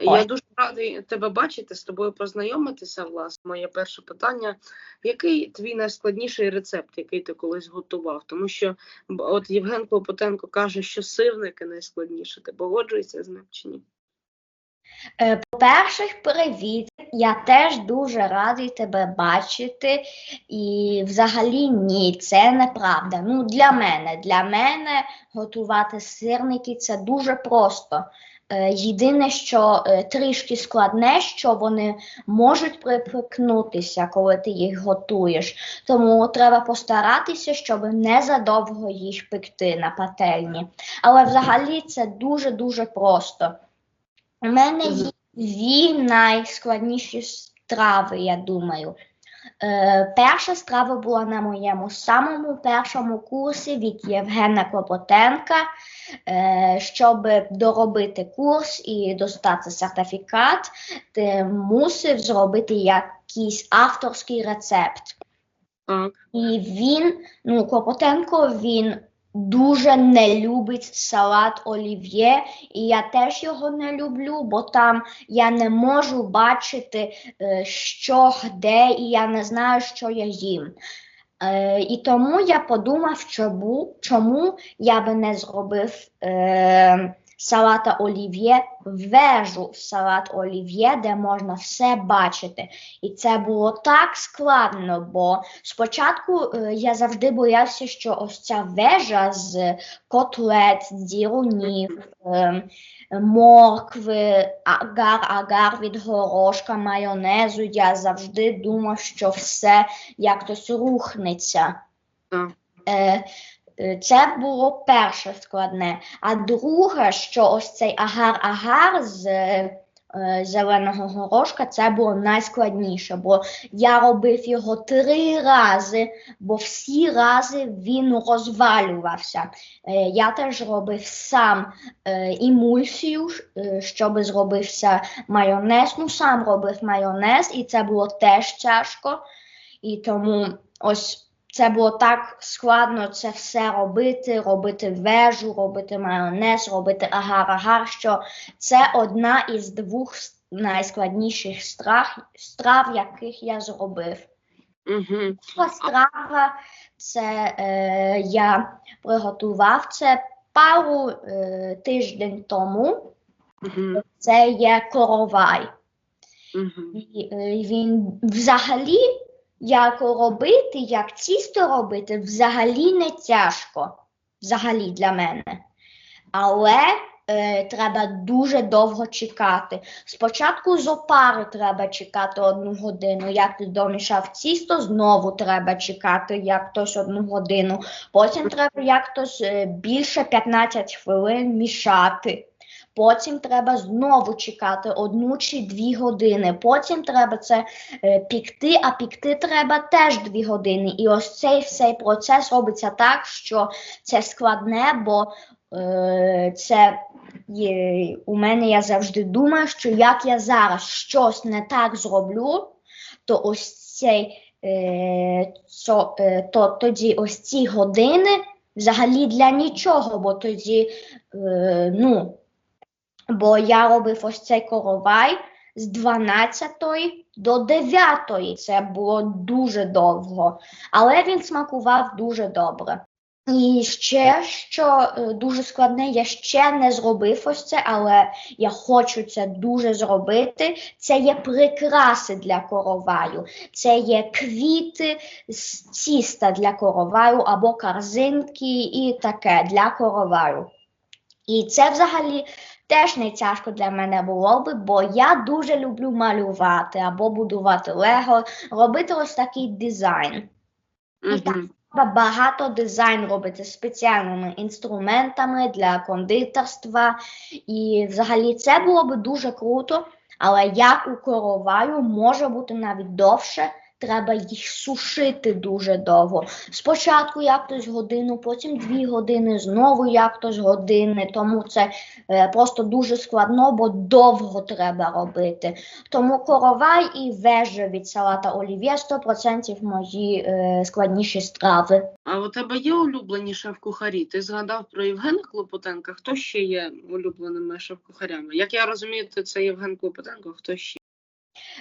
Я дуже радий тебе бачити, з тобою познайомитися. Власне, моє перше питання: який твій найскладніший рецепт, який ти колись готував? Тому що от Євген Клопотенко каже, що сирники найскладніше. Ти погоджуєшся з ним чи ні? Е, По-перше, привіт. Я теж дуже радий тебе бачити. І взагалі ні, це неправда. Ну, для мене, для мене готувати сирники це дуже просто. Е, Єдине, що е, трішки складне, що вони можуть припекнутися, коли ти їх готуєш. Тому треба постаратися, щоб не задовго їх пекти на пательні. Але взагалі це дуже-дуже просто. У мене є дві найскладніші страви, я думаю. Е, перша страва була на моєму самому першому курсі від Євгена Клопотенка. Е, щоб доробити курс і достати сертифікат, ти мусив зробити якийсь авторський рецепт. Так. І він, ну, Клопотенко, він дуже не любить салат олів'є, і я теж його не люблю, бо там я не можу бачити, е, що де, і я не знаю, що я їм. Е, і тому я подумав, чому, чому я би не зробив е, салата олів'є, вежу в салат олів'є, де можна все бачити. І це було так складно, бо спочатку е, я завжди боявся, що ось ця вежа з котлет, з дірунів, е, моркви, агар-агар від горошка, майонезу. Я завжди думав, що все якось рухнеться. Так. Е, це було перше складне. А друге, що ось цей агар-агар з е, зеленого горошка, це було найскладніше, бо я робив його три рази, бо всі рази він розвалювався. Е, я теж робив сам е, емульсію, е, щоб зробився майонез. Ну, сам робив майонез, і це було теж тяжко. І тому ось це було так складно це все робити, робити вежу, робити майонез, робити агар-агар, що це одна із двох найскладніших страв, страв, яких я зробив. Угу. Друга страва це е, я приготував це пару е, тиждень тому. Угу. Це є коровай. Угу. І, е, він взагалі, як робити, як тісто робити, взагалі не тяжко. Взагалі для мене. Але е, треба дуже довго чекати. Спочатку з опари треба чекати одну годину. Як ти домішав тісто, знову треба чекати як тось одну годину. Потім треба як тось е, більше 15 хвилин мішати. Потім треба знову чекати одну чи дві години. Потім треба це е, пікти, а пікти треба теж дві години. І ось цей цей процес робиться так, що це складне, бо е, це є, у мене я завжди думаю, що як я зараз щось не так зроблю, то ось цей е, цо, е, то тоді ось ці години взагалі для нічого, бо тоді е, ну. Бо я робив ось цей коровай з 12 до 9. Це було дуже довго, але він смакував дуже добре. І ще, що е, дуже складне, я ще не зробив ось це, але я хочу це дуже зробити. Це є прикраси для короваю, це є квіти з тіста для короваю або корзинки і таке для короваю. І це взагалі теж не тяжко для мене було би, бо я дуже люблю малювати або будувати лего, робити ось такий дизайн. І так треба багато дизайн робити спеціальними інструментами для кондитерства. І взагалі це було би дуже круто, але як у короваю може бути навіть довше. Треба їх сушити дуже довго. Спочатку якось годину, потім дві години, знову якось години. Тому це е, просто дуже складно, бо довго треба робити. Тому коровай і вежа від салата олів'є 100% мої е, складніші страви. А у тебе є улюблені шеф-кухарі? Ти згадав про Євгена Клопотенка. Хто ще є улюбленими шеф-кухарями? Як я розумію, це Євген Клопотенко, хто ще?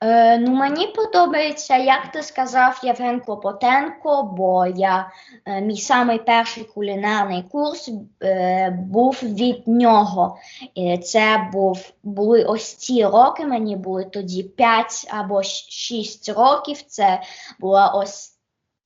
Е, ну, мені подобається, як ти сказав, Євген Клопотенко, бо я, е, мій самий перший кулінарний курс е, був від нього. Е, це був, були ось ці роки, мені були тоді 5 або 6 років. Це була ось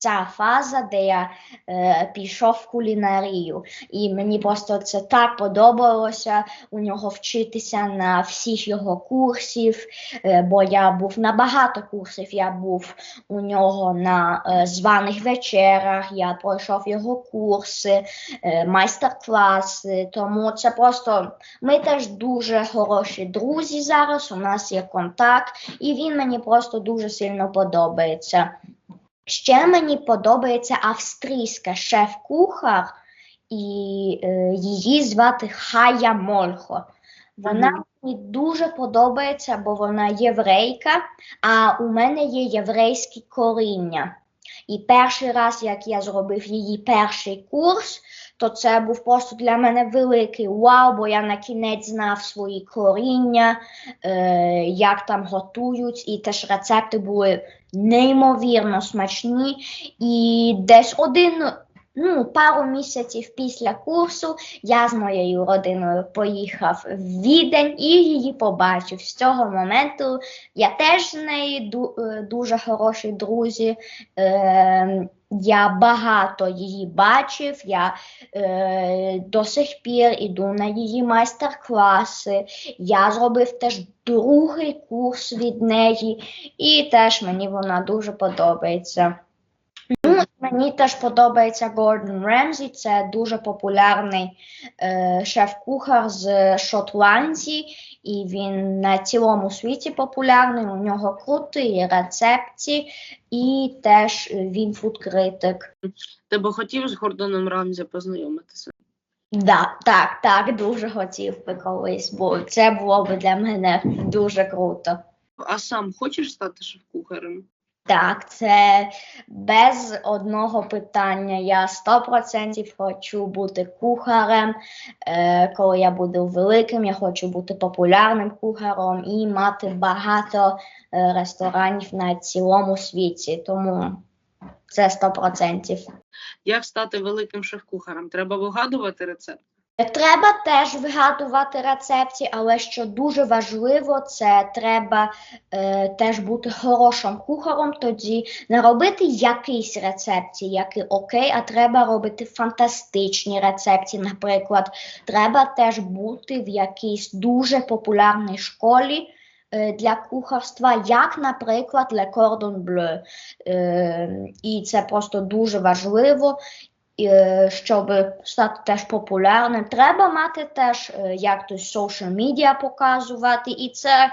ця фаза, де я е, пішов в кулінарію. І мені просто це так подобалося у нього вчитися на всіх його курсів. Е, бо я був на багато курсів. Я був у нього на е, званих вечерах, я пройшов його курси, е, майстер-класи. Тому це просто ми теж дуже хороші друзі зараз. У нас є контакт, і він мені просто дуже сильно подобається. Ще мені подобається австрійська шеф-кухар, і е, її звати Хая Мольхо. Вона Мгм. мені дуже подобається, бо вона єврейка, а у мене є єврейське коріння. І перший раз, як я зробив її перший курс, то це був просто для мене великий вау, бо я на кінець знав свої коріння, е, як там готують, і теж рецепти були неймовірно смачні. І десь один, ну, пару місяців після курсу я з моєю родиною поїхав в Відень і її побачив. З цього моменту я теж з нею е, дуже хороші друзі. Е, я багато її бачив, я е, до сих пір іду на її майстер-класи. Я зробив теж другий курс від неї, і теж мені вона дуже подобається. Мені теж подобається Гордон Ремзі, це дуже популярний е, шеф-кухар з Шотландії, і він на цілому світі популярний. У нього круті рецепти, і теж він фудкритик. Ти би хотів з Гордоном Рамзі познайомитися? Да, так, так, дуже хотів би колись, бо це було б для мене дуже круто. А сам хочеш стати шеф-кухарем? Так, це без одного питання. Я 100% хочу бути кухарем. Е, коли я буду великим, я хочу бути популярним кухарем і мати багато е, ресторанів на цілому світі. Тому це 100%. Як стати великим шеф-кухарем? Треба вигадувати рецепт. Треба теж вигадувати рецепти, але що дуже важливо, це треба е, теж бути хорошим кухарем, тоді не робити якийсь рецепт, який окей, а треба робити фантастичні рецепти. Наприклад, треба теж бути в якійсь дуже популярній школі. е, Для кухарства, як, наприклад, Le Cordon Bleu. Е, і це просто дуже важливо щоб стати теж популярним, треба мати теж е, як то social media показувати, і це,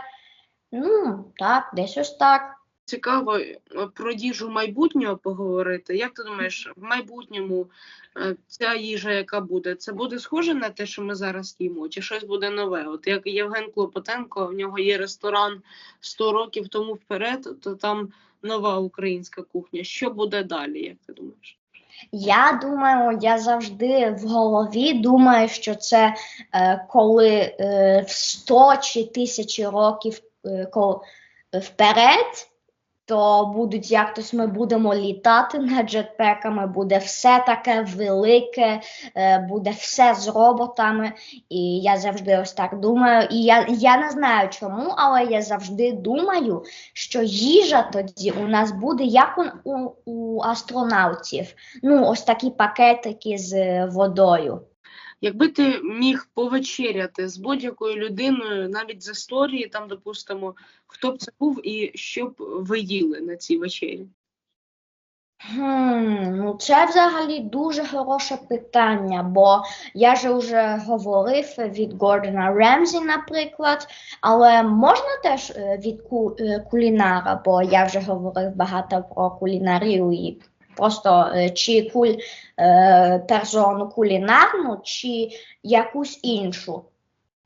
ну, так, десь ось так. Цікаво е, про їжу майбутнього поговорити. Як ти думаєш, в майбутньому е, ця їжа, яка буде, це буде схоже на те, що ми зараз їмо, чи щось буде нове? От як Євген Клопотенко, в нього є ресторан 100 років тому вперед, то там нова українська кухня. Що буде далі, як ти думаєш? Я думаю, я завжди в голові думаю, що це е, коли е, в 100 чи тисячі років е, коли, вперед, то будуть якось ми будемо літати над джетпеками, буде все таке велике, е, буде все з роботами. І я завжди ось так думаю. І я, я не знаю чому, але я завжди думаю, що їжа тоді у нас буде як у, у, астронавтів. Ну, ось такі пакетики з водою. Якби ти міг повечеряти з будь-якою людиною, навіть з історії, там, допустимо, хто б це був і що б ви їли на цій вечері? Ну це взагалі дуже хороше питання, бо я же вже говорив від Гордона Ремзі, наприклад, але можна теж е, від е, кулінара, бо я вже говорив багато про кулінарію і просто е, чи куль, е, персону кулінарну, чи якусь іншу.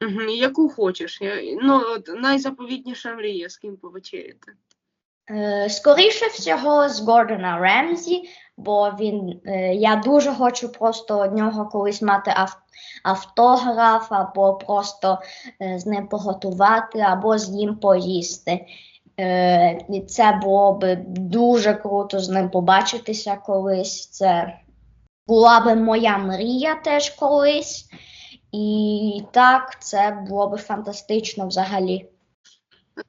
Угу. Яку хочеш? Я, ну, от, найзаповітніша мрія, з ким повечеряти. Е, Скоріше всього з Гордона Ремзі, бо він, е, я дуже хочу просто від нього колись мати ав- автограф, або просто з ним поготувати, або з ним поїсти. Е, І це було б дуже круто з ним побачитися колись. Це була би моя мрія теж колись. І так, це було б фантастично взагалі.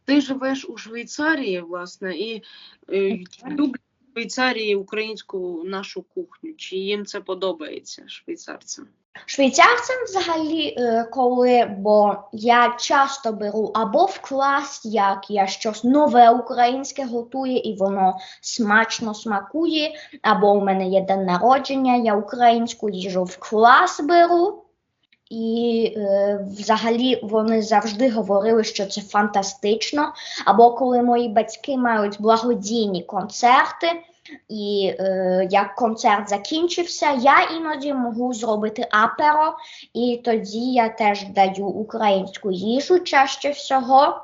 Ти живеш у Швейцарії, власне, і і в Швейцарії українську нашу кухню? Чи їм це подобається швейцарцям? Швейцарцям взагалі, е, коли, бо я часто беру або в клас, як я щось нове українське готую, і воно смачно смакує, або у мене є день народження, я українську їжу в клас беру. І е, взагалі вони завжди говорили, що це фантастично. Або коли мої батьки мають благодійні концерти, і е, як концерт закінчився, я іноді можу зробити аперо, і тоді я теж даю українську їжу чаще всього.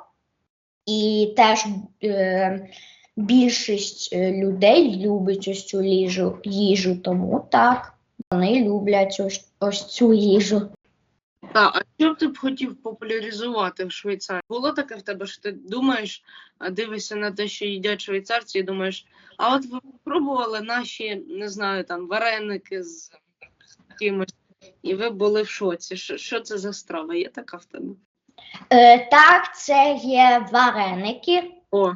І теж е, більшість е, людей любить ось цю їжу, їжу, тому так, вони люблять ось, ось цю їжу. Так, а що б ти б хотів популяризувати в Швейцарії? Було таке в тебе, що ти думаєш, дивишся на те, що їдять швейцарці, і думаєш, а от ви пробували наші, не знаю, там вареники з кимось, і ви були в шоці. Що, що це за страва? Є така в тебе? Е, так, це є вареники. О,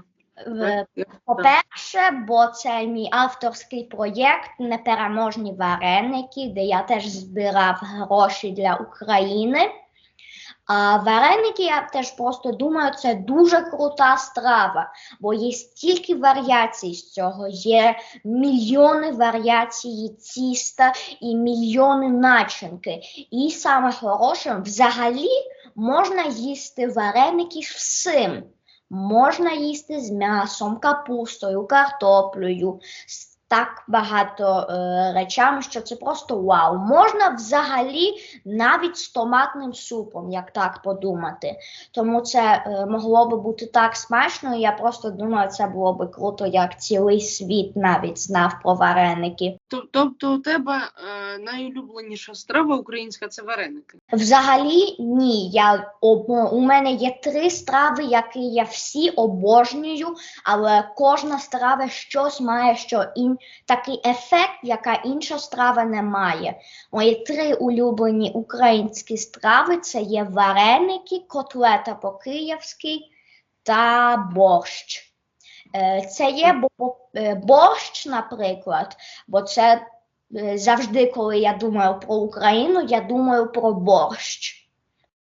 По-перше, бо це мій авторський проєкт Непереможні вареники, де я теж збирав гроші для України. А вареники, я теж просто думаю, це дуже крута страва, бо є стільки варіацій з цього, є мільйони варіацій тіста і мільйони начинки. І саме хороше, взагалі можна їсти вареники всім. Можна їсти з м'ясом, капустою, картоплею, з так багато е, речами, що це просто вау. Можна взагалі навіть з томатним супом, як так подумати. Тому це е, могло би бути так смачно, я просто думаю, це було би круто, як цілий світ навіть знав про вареники. Тоб- Тобто у тебе е, найулюбленіша страва українська це вареники. Взагалі ні. Я об, у мене є три страви, які я всі обожнюю, але кожна страва щось має, що ін, такий ефект, яка інша страва не має. Мої три улюблені українські страви це є вареники, котлета по-київськи та борщ. Е, Це є е, борщ, наприклад, бо це Е, завжди, коли я думаю про Україну, я думаю про борщ.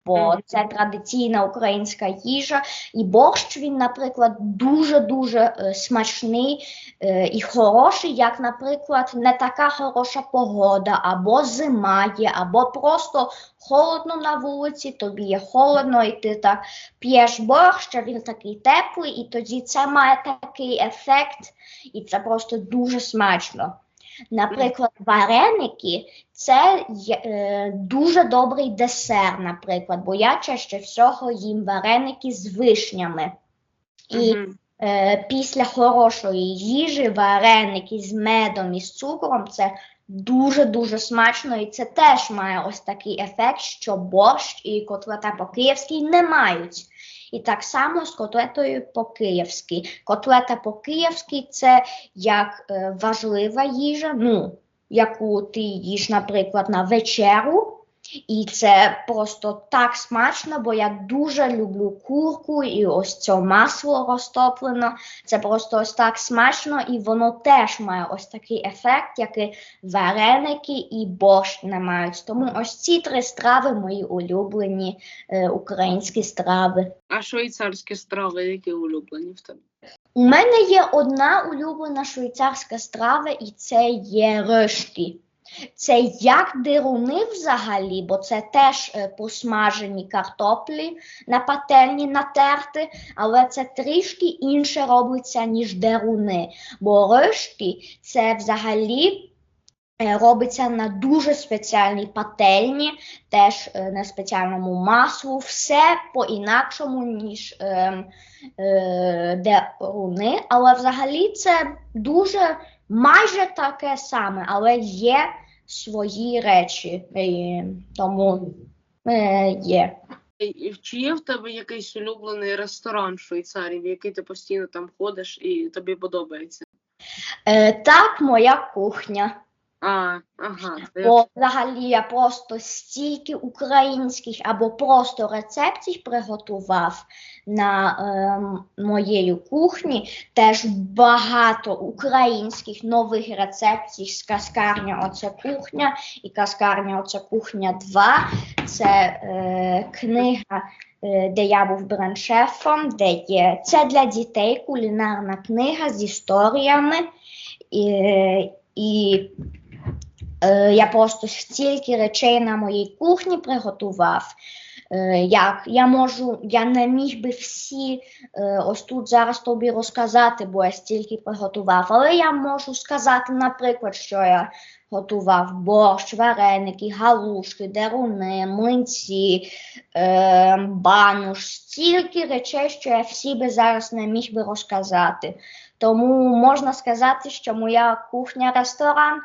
Бо це традиційна українська їжа, і борщ він, наприклад, дуже-дуже е, смачний е, і хороший, як, наприклад, не така хороша погода, або зима є, або просто холодно на вулиці, тобі є холодно, і ти так п'єш борщ, а він такий теплий, і тоді це має такий ефект, і це просто дуже смачно. Наприклад, вареники це е, дуже добрий десерт, наприклад, бо я чаще всього їм вареники з вишнями. І е, після хорошої їжі вареники з медом і з цукром це дуже-дуже смачно, і це теж має ось такий ефект, що борщ і котлета по-київськи не мають. І так само з котлетою по-київськи. Котлета по-київськи це як е, важлива їжа, ну, яку ти їш, наприклад, на вечеру. І це просто так смачно, бо я дуже люблю курку і ось це масло розтоплено. Це просто ось так смачно, і воно теж має ось такий ефект, який вареники і борщ не мають. Тому ось ці три страви мої улюблені е, українські страви. А швейцарські страви, які улюблені в тебе? У мене є одна улюблена швейцарська страва, і це є ришки. Це як дируни взагалі, бо це теж е, посмажені картоплі на пательні натерти, але це трішки інше робиться, ніж деруни. Бо ришки це взагалі е, робиться на дуже спеціальній пательні, теж е, на спеціальному маслу, все по-інакшому, ніж е, е, деруни. Але взагалі це дуже майже таке саме, але є свої речі. і Тому е, є. Чи є в тебе якийсь улюблений ресторан в Швейцарії, в який ти постійно там ходиш і тобі подобається? Е, так, моя кухня. А, ага. Бо взагалі я просто стільки українських або просто рецептів приготував на ем, моєї кухні. Теж багато українських нових рецептів з казкарня Оце кухня і казкарня Оце кухня 2. Це е, книга, е, де я був брендшефом, де є це для дітей кулінарна книга з історіями. І, і Е, я просто стільки речей на моїй кухні приготував. Е, як я можу, я не міг би всі е, ось тут зараз тобі розказати, бо я стільки приготував. Але я можу сказати, наприклад, що я готував борщ, вареники, галушки, деруни, млинці, е, бануш, стільки речей, що я всі би зараз не міг би розказати. Тому можна сказати, що моя кухня ресторан.